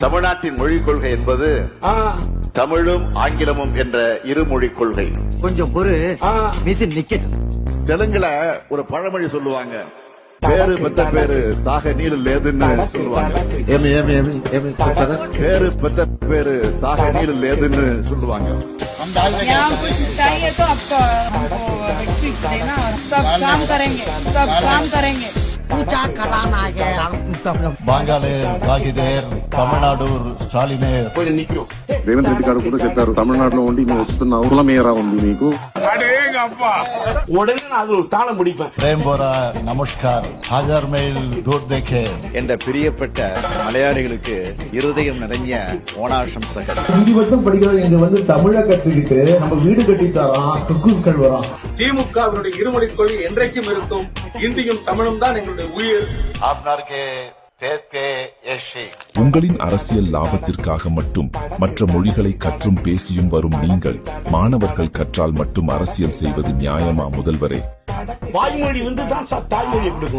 தமிழ்நாட்டின் மொழிக் கொள்கை என்பது தமிழும் ஆங்கிலமும் என்ற இருமொழி கொள்கை கொஞ்சம் பொறு தெலுங்குல ஒரு பழமொழி சொல்லுவாங்க பேரு பெத்த பேரு தாக நீல லேதுன்னு சொல்லுவாங்க ஏமி ஏமி பேரு பெத்த பேரு தாக நீல லேதுன்னு சொல்லுவாங்க यहाँ कुछ चाहिए तो आपको हमको பாங்காலேர் காகிதேர் தமிழ்நாடு ஸ்டாலினேர். రేవంత్ రెడ్డి గారు కూడా చెప్పారు తమిళనాడులో ఉండి నువ్వు వస్తున్నావు కులమేరా ఉంది నీకు உடனே நான் அது ஒரு தாளம் முடிப்பேன் ప్రేమ్ బోరా నమస్కార్ హజార్ మైల్ దూర్ దేఖే என்ற பிரியப்பட்ட மலையாளிகளுக்கு இருதயம் நிறைஞ்ச ஓணாசம்சகர் அஞ்சு வருஷம் படிக்கிற இங்க வந்து தமிழை கத்துக்கிட்டு நம்ம வீடு கட்டி தரோம் குக்கூஸ்கள் வரோம் திமுகவினுடைய இருமொழிக் கொள்கை என்றைக்கும் இருக்கும் இந்தியும் தமிழும் தான் எங்களுடைய உயிர் ఆప్నార్కే தேர்க்கே ஏஷி உங்களின் அரசியல் லாபத்திற்காக மட்டும் மற்ற மொழிகளை கற்றும் பேசியும் வரும் நீங்கள் மாணவர்கள் கற்றால் மட்டும் அரசியல் செய்வது நியாயமா முதல்வரே? வாய்மொழி வந்து தான் தாய்மொழி எப்படி